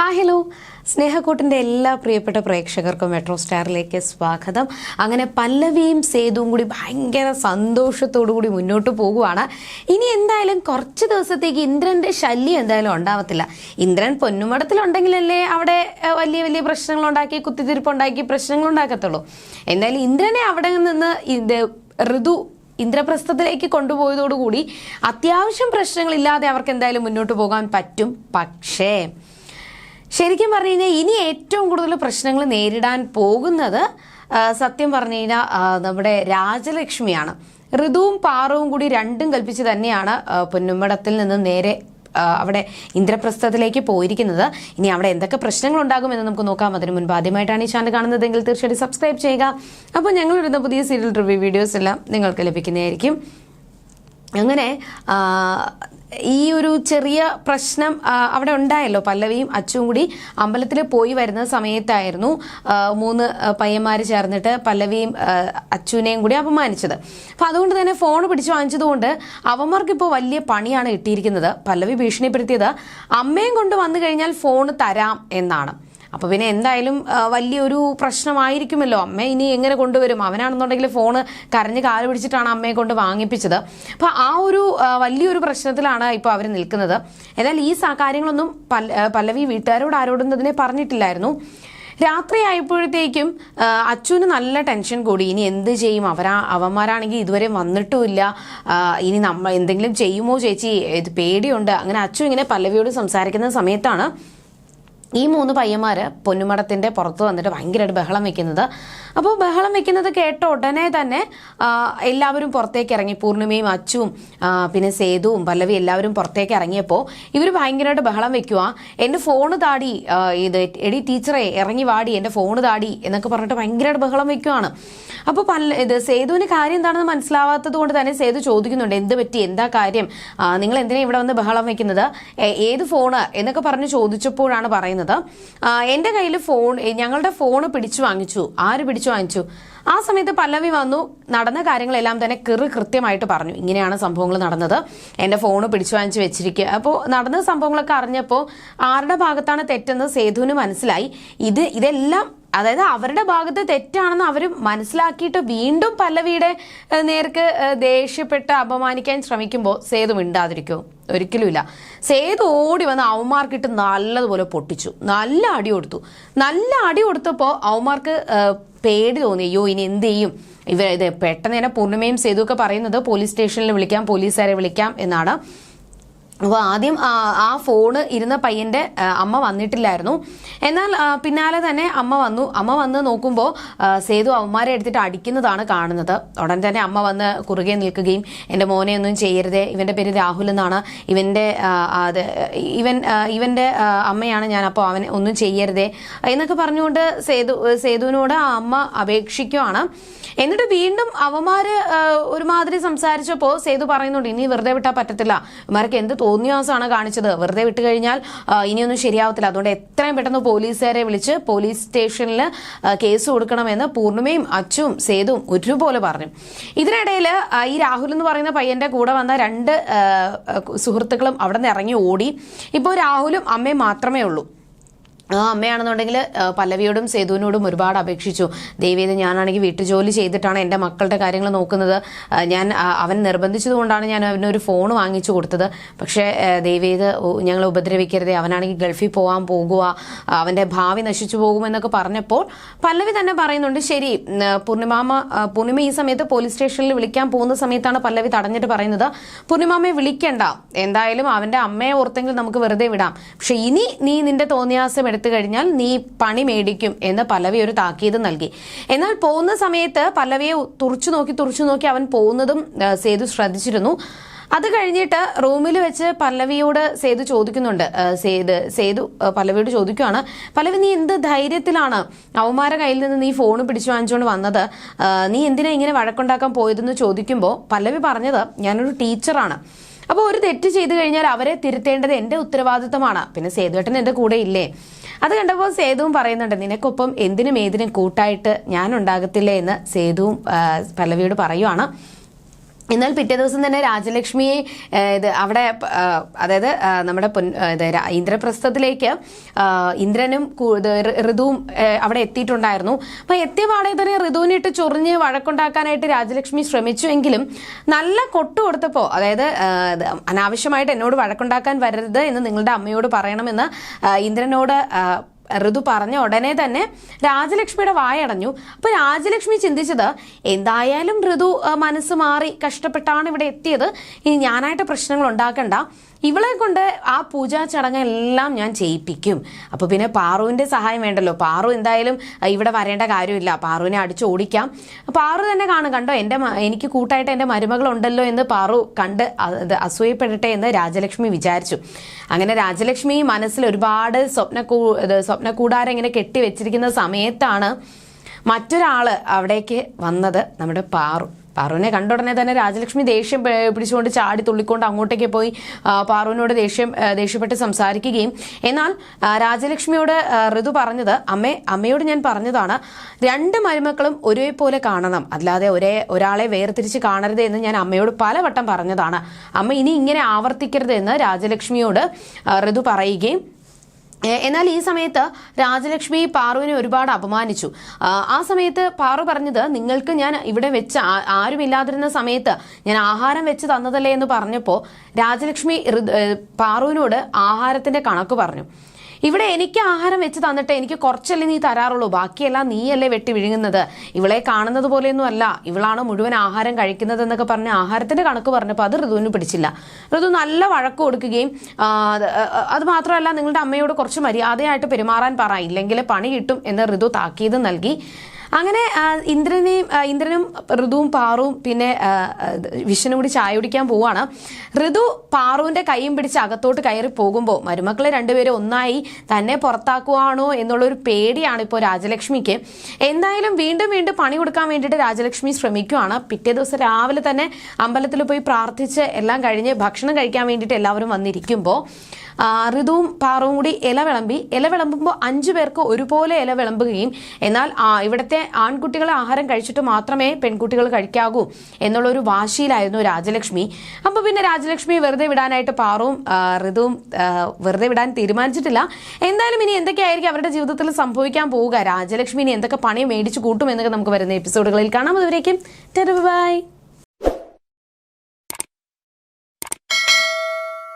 Hi hello. സ്നേഹക്കൂട്ടിന്റെ എല്ലാ പ്രിയപ്പെട്ട പ്രേക്ഷകർക്കും മെട്രോ സ്റ്റാറിലേക്ക് സ്വാഗതം. അങ്ങനെ പല്ലവിയും സേതുവും കൂടി ഭയങ്കര സന്തോഷത്തോടു കൂടി മുന്നോട്ട് പോകുവാണ്. ഇനി എന്തായാലും കുറച്ച് ദിവസത്തേക്ക് ഇന്ദ്രന്റെ ശല്യം എന്തായാലും ഉണ്ടാവത്തില്ല. ഇന്ദ്രൻ പൊന്നുമടത്തിലുണ്ടെങ്കിലല്ലേ അവിടെ വലിയ വലിയ പ്രശ്നങ്ങൾ ഉണ്ടാക്കി കുത്തിത്തിരിപ്പുണ്ടാക്കി പ്രശ്നങ്ങൾ ഉണ്ടാക്കത്തുള്ളൂ. എന്തായാലും ഇന്ദ്രനെ അവിടെ നിന്ന് ഇത് ഋതു ഇന്ദ്രപ്രസ്ഥത്തിലേക്ക് കൊണ്ടുപോയതോടുകൂടി അത്യാവശ്യം പ്രശ്നങ്ങളില്ലാതെ അവർക്ക് എന്തായാലും മുന്നോട്ട് പോകാൻ പറ്റും. പക്ഷേ ശരിക്കും പറഞ്ഞു കഴിഞ്ഞാൽ ഇനി ഏറ്റവും കൂടുതൽ പ്രശ്നങ്ങൾ നേരിടാൻ പോകുന്നത് സത്യം പറഞ്ഞു കഴിഞ്ഞാൽ നമ്മുടെ രാജലക്ഷ്മിയാണ്. ഋതുവും പാറവും കൂടി രണ്ടും കൽപ്പിച്ച് തന്നെയാണ് പൊന്നുമ്പടത്തിൽ നിന്ന് നേരെ അവിടെ ഇന്ദ്രപ്രസ്ഥത്തിലേക്ക് പോയിരിക്കുന്നത്. ഇനി അവിടെ എന്തൊക്കെ പ്രശ്നങ്ങൾ ഉണ്ടാകുമെന്ന് നമുക്ക് നോക്കാം. അതിന് മുൻപ് ആദ്യമായിട്ടാണ് ഈ ചാനൽ കാണുന്നതെങ്കിൽ തീർച്ചയായിട്ടും സബ്സ്ക്രൈബ് ചെയ്യുക. അപ്പോൾ ഞങ്ങൾ ഇടുന്ന പുതിയ സീരിയൽ റിവ്യൂ വീഡിയോസ് എല്ലാം നിങ്ങൾക്ക് ലഭിക്കുന്നതായിരിക്കും. അങ്ങനെ ഈ ഒരു ചെറിയ പ്രശ്നം അവിടെ ഉണ്ടായല്ലോ. പല്ലവിയും അച്ചും കൂടി അമ്പലത്തിൽ പോയി വരുന്ന സമയത്തായിരുന്നു മൂന്ന് പയ്യന്മാർ ചേർന്നിട്ട് പല്ലവിയും അച്ചുവിനെയും കൂടി അപമാനിച്ചത്. അപ്പം അതുകൊണ്ട് തന്നെ ഫോൺ പിടിച്ചു വാങ്ങിച്ചതുകൊണ്ട് അവന്മാർക്ക് ഇപ്പോൾ വലിയ പണിയാണ് കിട്ടിയിരിക്കുന്നത് പല്ലവി ഭീഷണിപ്പെടുത്തിയത് അമ്മയും കൊണ്ട് വന്നു കഴിഞ്ഞാൽ ഫോൺ തരാം എന്നാണ്. അപ്പോൾ പിന്നെ എന്തായാലും വലിയൊരു പ്രശ്നമായിരിക്കുമല്ലോ. അമ്മ ഇനി എങ്ങനെ കൊണ്ടുവരും? അവനാണെന്നുണ്ടെങ്കിൽ ഫോണ് കരഞ്ഞ് കാൽ പിടിച്ചിട്ടാണ് അമ്മയെ കൊണ്ട് വാങ്ങിപ്പിച്ചത്. അപ്പോൾ ആ ഒരു വലിയൊരു പ്രശ്നത്തിലാണ് ഇപ്പോൾ അവർ നിൽക്കുന്നത്. എന്നാൽ ഈ കാര്യങ്ങളൊന്നും പല്ല- പല്ലവി വീട്ടുകാരോട് ആരോടും ഇതിനെ പറഞ്ഞിട്ടില്ലായിരുന്നു. രാത്രി ആയപ്പോഴത്തേക്കും അച്ചുവിന് നല്ല ടെൻഷൻ കൂടി. ഇനി എന്ത് ചെയ്യും? അവരാ അവന്മാരാണെങ്കിൽ ഇതുവരെ വന്നിട്ടുമില്ല ഇനി നമ്മൾ എന്തെങ്കിലും ചെയ്യുമോ ചേച്ചി? ഇത് പേടിയുണ്ട്? അങ്ങനെ അച്ചു ഇങ്ങനെ പല്ലവിയോട് സംസാരിക്കുന്ന സമയത്താണ് ഈ മൂന്ന് പയ്യന്മാർ പൊന്നുമടത്തിന്റെ പുറത്ത് വന്നിട്ട് ഭയങ്കരമായിട്ട് ബഹളം വെക്കുന്നത്. അപ്പോൾ ബഹളം വെക്കുന്നത് കേട്ട ഉടനെ തന്നെ എല്ലാവരും പുറത്തേക്ക് ഇറങ്ങി. പൂർണിമയും അച്ചുവും പിന്നെ സേതുവും പല്ലവി എല്ലാവരും പുറത്തേക്ക് ഇറങ്ങിയപ്പോൾ ഇവർ ഭയങ്കരമായിട്ട് ബഹളം വെക്കുക എന്റെ ഫോണ് താടി ഇത് എടി ടീച്ചറെ ഇറങ്ങി വാടി എന്റെ ഫോണ് താടി എന്നൊക്കെ പറഞ്ഞിട്ട് ഭയങ്കരമായിട്ട് ബഹളം വെക്കുവാണ്. അപ്പോൾ പല്ല ഇത് സേതുവിന് കാര്യം എന്താണെന്ന് മനസ്സിലാവാത്തത് കൊണ്ട് തന്നെ സേതു ചോദിക്കുന്നുണ്ട് എന്ത് പറ്റി? എന്താ കാര്യം? നിങ്ങൾ എന്തിനാണ് ഇവിടെ വന്ന് ബഹളം വെക്കുന്നത്? ഏത് ഫോണ്? എന്നൊക്കെ പറഞ്ഞ് ചോദിച്ചപ്പോഴാണ് പറയുന്നത്. ആ, എന്റെ കയ്യിൽ ഫോൺ ഞങ്ങളുടെ ഫോൺ പിടിച്ചു വാങ്ങിച്ചു. ആര് പിടിച്ചു വാങ്ങിച്ചു? ആ സമയത്ത് പല്ലവി വന്നു നടന്ന കാര്യങ്ങളെല്ലാം തന്നെ കിറ് കൃത്യമായിട്ട് പറഞ്ഞു. ഇങ്ങനെയാണ് സംഭവങ്ങൾ നടന്നത്. എന്റെ ഫോൺ പിടിച്ചു വാങ്ങിച്ച് വെച്ചിരിക്കുക അപ്പോൾ നടന്ന സംഭവങ്ങളൊക്കെ അറിഞ്ഞപ്പോൾ ആരുടെ ഭാഗത്താണ് തെറ്റെന്ന് സേതുവിന് മനസ്സിലായി. ഇത് ഇതെല്ലാം അതായത് അവരുടെ ഭാഗത്ത് തെറ്റാണെന്ന് അവർ മനസ്സിലാക്കിയിട്ട് വീണ്ടും പല്ലവിയുടെ നേർക്ക് ദേഷ്യപ്പെട്ട് അപമാനിക്കാൻ ശ്രമിക്കുമ്പോൾ സേതു മിണ്ടാതിരിക്കുമോ ഒരിക്കലുമില്ല. സേതു ഓടി വന്ന് അവന്മാർക്കിട്ട് നല്ലതുപോലെ പൊട്ടിച്ചു. നല്ല അടി കൊടുത്തു. നല്ല അടി കൊടുത്തപ്പോൾ അവന്മാർക്ക് പേടി തോന്നി. അയ്യോ ഇനി എന്ത് ചെയ്യും? ഇവർ ഇത് പെട്ടെന്ന് തന്നെ പൂർണിമയും ഒക്കെ പറയുന്നത് പോലീസ് സ്റ്റേഷനിൽ വിളിക്കാം പോലീസുകാരെ വിളിക്കാം എന്നാണ്. അപ്പോൾ ആദ്യം ആ, ഫോണ് ഇരുന്ന പയ്യന്റെ അമ്മ വന്നിട്ടില്ലായിരുന്നു. എന്നാൽ പിന്നാലെ തന്നെ അമ്മ വന്നു. അമ്മ വന്ന് നോക്കുമ്പോൾ സേതു അവന്മാരെ എടുത്തിട്ട് അടിക്കുന്നതാണ് കാണുന്നത്. ഉടൻ തന്നെ അമ്മ വന്ന് കുറുകെ നിൽക്കുകയും എന്റെ മോനെ ഒന്നും ചെയ്യരുതേ. ഇവന്റെ പേര് രാഹുൽ എന്നാണ്. ഇവന്റെ അത് ഇവൻ ഇവന്റെ അമ്മയാണ് ഞാൻ. അപ്പോൾ അവനെ ഒന്നും ചെയ്യരുതേ. എന്നൊക്കെ പറഞ്ഞുകൊണ്ട് സേതു സേതുവിനോട് ആ അമ്മ അപേക്ഷിക്കുവാണ്. എന്നിട്ട് വീണ്ടും അവന്മാർ ഒരുമാതിരി സംസാരിച്ചപ്പോൾ സേതു പറയുന്നുണ്ട് ഇനി വെറുതെ വിട്ടാൽ പറ്റത്തില്ല. ഇവന്മാർക്ക് എന്ത് തോന്നിയാസമാണ് കാണിച്ചത്. വെറുതെ വിട്ടു കഴിഞ്ഞാൽ ഇനിയൊന്നും ശരിയാവത്തില്ല. അതുകൊണ്ട് എത്രയും പെട്ടെന്ന് പോലീസുകാരെ വിളിച്ച് പോലീസ് സ്റ്റേഷനിൽ കേസ് കൊടുക്കണമെന്ന് പൂർണിമയും അച്ചും സേതുവും ഒരുപോലെ പറഞ്ഞു. ഇതിനിടയിൽ ഈ രാഹുൽ എന്ന് പറയുന്ന പയ്യന്റെ കൂടെ വന്ന രണ്ട് സുഹൃത്തുക്കളും അവിടെ നിന്ന് ഇറങ്ങി ഓടി. ഇപ്പോൾ രാഹുലും അമ്മയും മാത്രമേ ഉള്ളൂ. ആ അമ്മയാണെന്നുണ്ടെങ്കിൽ പല്ലവിയോടും സേതുവിനോടും ഒരുപാട് അപേക്ഷിച്ചു. ദൈവീത് ഞാനാണെങ്കിൽ വീട്ടുജോലി ചെയ്തിട്ടാണ് എന്റെ മക്കളുടെ കാര്യങ്ങൾ നോക്കുന്നത്. ഞാൻ അവൻ നിർബന്ധിച്ചതുകൊണ്ടാണ് ഞാൻ അവനൊരു ഫോൺ വാങ്ങിച്ചു കൊടുത്തത്. പക്ഷേ ദൈവീത് ഞങ്ങൾ ഉപദ്രവിക്കരുത്. അവനാണെങ്കിൽ ഗൾഫിൽ പോകാൻ പോകുക. അവന്റെ ഭാവി നശിച്ചു പോകുമെന്നൊക്കെ പറഞ്ഞപ്പോൾ പല്ലവി തന്നെ പറയുന്നുണ്ട് ശരി പൂർണിമാമ പൂർണിമ ഈ സമയത്ത് പോലീസ് സ്റ്റേഷനിൽ വിളിക്കാൻ പോകുന്ന സമയത്താണ് പല്ലവി തടഞ്ഞിട്ട് പറയുന്നത്. പൂർണിമാമയെ വിളിക്കണ്ട. എന്തായാലും അവന്റെ അമ്മയെ ഓർത്തെങ്കിൽ നമുക്ക് വെറുതെ വിടാം. പക്ഷെ ഇനി നീ നിന്റെ തോന്നിയാസം എടുത്തു കഴിഞ്ഞാൽ നീ പണി മേടിക്കും എന്ന് പല്ലവി ഒരു താക്കീത് നൽകി. എന്നാൽ പോകുന്ന സമയത്ത് പല്ലവിയെ തുറച്ചു നോക്കി തുറച്ചു നോക്കി അവൻ പോകുന്നതും സേതു ശ്രദ്ധിച്ചിരുന്നു. അത് കഴിഞ്ഞിട്ട് റൂമിൽ വെച്ച് പല്ലവിയോട് സേതു ചോദിക്കുന്നുണ്ട്. സേത് സേതു പല്ലവിയോട് ചോദിക്കുകയാണ് പല്ലവി നീ എന്ത് ധൈര്യത്തിലാണ്? അവന്മാരെ കയ്യിൽ നിന്ന് നീ ഫോൺ പിടിച്ചു വാങ്ങിച്ചുകൊണ്ട് വന്നത്? നീ എന്തിനാ ഇങ്ങനെ വഴക്കുണ്ടാക്കാൻ പോയതെന്ന് ചോദിക്കുമ്പോൾ പല്ലവി പറഞ്ഞത് ഞാനൊരു ടീച്ചറാണ്. അപ്പോൾ ഒരു തെറ്റ് ചെയ്തു കഴിഞ്ഞാൽ അവരെ തിരുത്തേണ്ടത് എന്റെ ഉത്തരവാദിത്തമാണ്. പിന്നെ സേതുവേട്ടൻ എന്റെ കൂടെ ഇല്ലേ? അത് കണ്ടപ്പോൾ സേതുവും പറയുന്നുണ്ട് നിനക്കൊപ്പം എന്തിനും ഏതിനും കൂട്ടായിട്ട് ഞാൻ ഉണ്ടാകത്തില്ലേ? എന്ന് സേതുവും പല്ലവിയോട് പറയുവാണ്. എന്നാൽ പിറ്റേ ദിവസം തന്നെ രാജലക്ഷ്മിയെ ഇത് അവിടെ അതായത് നമ്മുടെ പൊൻ ഇന്ദ്രപ്രസ്ഥത്തിലേക്ക് ഇന്ദ്രനും ഋതുവും അവിടെ എത്തിയിട്ടുണ്ടായിരുന്നു. അപ്പൊ എത്തിയ പാടെ തന്നെ ഋതുവിനിട്ട് ചൊറിഞ്ഞ് വഴക്കുണ്ടാക്കാനായിട്ട് രാജലക്ഷ്മി ശ്രമിച്ചുവെങ്കിലും നല്ല കൊട്ടു കൊടുത്തപ്പോൾ അതായത് അനാവശ്യമായിട്ട് എന്നോട് വഴക്കുണ്ടാക്കാൻ വരരുത് എന്ന് നിങ്ങളുടെ അമ്മയോട് പറയണമെന്ന് ഇന്ദ്രനോട് ഋതു പറഞ്ഞ ഉടനെ തന്നെ രാജലക്ഷ്മിയുടെ വായടഞ്ഞു. അപ്പൊ രാജലക്ഷ്മി ചിന്തിച്ചത് എന്തായാലും ഋതു മനസ്സ് മാറി കഷ്ടപ്പെട്ടാണ് ഇവിടെ എത്തിയത്. ഇനി ഞാനായിട്ട് പ്രശ്നങ്ങൾ ഉണ്ടാക്കണ്ട. ഇവളെ കൊണ്ട് ആ പൂജാ ചടങ്ങെല്ലാം ഞാൻ ചെയ്യിപ്പിക്കും. അപ്പോൾ പിന്നെ പാറുവിന്റെ സഹായം വേണ്ടല്ലോ. പാറു എന്തായാലും ഇവിടെ വരേണ്ട കാര്യമില്ല. പാറുവിനെ അടിച്ചു ഓടിക്കാം. പാറു തന്നെ കാണും. കണ്ടോ? എന്റെ എനിക്ക് കൂട്ടായിട്ട് എന്റെ മരുമകളുണ്ടല്ലോ എന്ന് പാറു കണ്ട് അസൂയപ്പെടട്ടെ എന്ന് രാജലക്ഷ്മി വിചാരിച്ചു. അങ്ങനെ രാജലക്ഷ്മി മനസ്സിൽ ഒരുപാട് സ്വപ്ന സ്വപ്ന കൂടാരം ഇങ്ങനെ കെട്ടി വെച്ചിരിക്കുന്ന സമയത്താണ് മറ്റൊരാൾ അവിടേക്ക് വന്നത് നമ്മുടെ പാറു. പാറുവിനെ കണ്ട ഉടനെ തന്നെ രാജലക്ഷ്മി ദേഷ്യം പിടിച്ചുകൊണ്ട് ചാടി തുള്ളിക്കൊണ്ട് അങ്ങോട്ടേക്ക് പോയി പാറുവിനോട് ദേഷ്യം ദേഷ്യപ്പെട്ട് സംസാരിക്കുകയും. എന്നാൽ രാജലക്ഷ്മിയോട് ഋതു പറഞ്ഞത് അമ്മേ അമ്മയോട് ഞാൻ പറഞ്ഞതാണ് രണ്ട് മരുമക്കളും ഒരേപോലെ കാണണം. അല്ലാതെ ഒരേ ഒരാളെ വേർതിരിച്ച് കാണരുത് എന്ന് ഞാൻ അമ്മയോട് പലവട്ടം പറഞ്ഞതാണ്. അമ്മ ഇനി ഇങ്ങനെ ആവർത്തിക്കരുത് എന്ന് രാജലക്ഷ്മിയോട് ഋതു പറയുകയും എന്നാൽ ഈ സമയത്ത് രാജലക്ഷ്മി പാറുവിനെ ഒരുപാട് അപമാനിച്ചു. ആ, സമയത്ത് പാറു പറഞ്ഞത് നിങ്ങൾക്ക് ഞാൻ ഇവിടെ വെച്ച് ആരുമില്ലാതിരുന്ന സമയത്ത് ഞാൻ ആഹാരം വെച്ച് തന്നതല്ലേ എന്ന് പറഞ്ഞപ്പോൾ രാജലക്ഷ്മി പാറുവിനോട് ആഹാരത്തിന്റെ കണക്ക് പറഞ്ഞു. ഇവിടെ എനിക്ക് ആഹാരം വെച്ച് തന്നിട്ട് എനിക്ക് കുറച്ചല്ലേ നീ തരാറുള്ളൂ. ബാക്കിയെല്ലാം നീയല്ലേ വെട്ടി വിഴുങ്ങുന്നത്. ഇവളെ കാണുന്നത് പോലെയൊന്നും അല്ല. ഇവളാണ് മുഴുവൻ ആഹാരം കഴിക്കുന്നത് എന്നൊക്കെ പറഞ്ഞ് ആഹാരത്തിന്റെ കണക്ക് പറഞ്ഞപ്പോൾ അത് ഋതുവിന് പിടിച്ചില്ല. ഋതു നല്ല വഴക്ക് കൊടുക്കുകയും അത് മാത്രമല്ല നിങ്ങളുടെ അമ്മയോട് കുറച്ച് മര്യാദയായിട്ട് പെരുമാറാൻ പറ. ഇല്ലെങ്കിൽ പണി കിട്ടും എന്ന് ഋതു താക്കീത് നൽകി. അങ്ങനെ ഇന്ദ്രനെയും ഇന്ദ്രനും ഋതുവും പാറുവും പിന്നെ വിഷ്ണു കൂടി ചായ കുടിക്കാൻ പോവാണ്. ഋതു പാറുവിന്റെ കൈയും പിടിച്ച് അകത്തോട്ട് കയറി പോകുമ്പോൾ മരുമക്കളെ രണ്ടുപേരും ഒന്നായി തന്നെ പുറത്താക്കുവാണോ എന്നുള്ളൊരു പേടിയാണ് ഇപ്പോൾ രാജലക്ഷ്മിക്ക്. എന്തായാലും വീണ്ടും വീണ്ടും പണി കൊടുക്കാൻ വേണ്ടിയിട്ട് രാജലക്ഷ്മി ശ്രമിക്കുവാണ്. പിറ്റേ ദിവസം രാവിലെ തന്നെ അമ്പലത്തിൽ പോയി പ്രാർത്ഥിച്ച് എല്ലാം കഴിഞ്ഞ് ഭക്ഷണം കഴിക്കാൻ വേണ്ടിയിട്ട് എല്ലാവരും വന്നിരിക്കുമ്പോൾ ഋതുവും പാറവും കൂടി ഇല വിളമ്പി. ഇല വിളമ്പുമ്പോൾ അഞ്ചു പേർക്ക് ഒരുപോലെ ഇല വിളമ്പുകയും എന്നാൽ ഇവിടുത്തെ ആൺകുട്ടികൾ ആഹാരം കഴിച്ചിട്ട് മാത്രമേ പെൺകുട്ടികൾ കഴിക്കാകൂ എന്നുള്ള ഒരു വാശിയിലായിരുന്നു രാജലക്ഷ്മി. അപ്പോൾ പിന്നെ രാജലക്ഷ്മി വെറുതെ വിടാനായിട്ട് പാറവും ഋതുവും വെറുതെ വിടാൻ തീരുമാനിച്ചിട്ടില്ല. എന്തായാലും ഇനി എന്തൊക്കെയായിരിക്കും അവരുടെ ജീവിതത്തിൽ സംഭവിക്കാൻ പോവുക? രാജലക്ഷ്മി ഇനി എന്തൊക്കെ പണി മേടിച്ചു കൂട്ടും എന്നൊക്കെ നമുക്ക് വരുന്ന എപ്പിസോഡുകളിൽ കാണാം. അതുവരേക്കും ബൈ.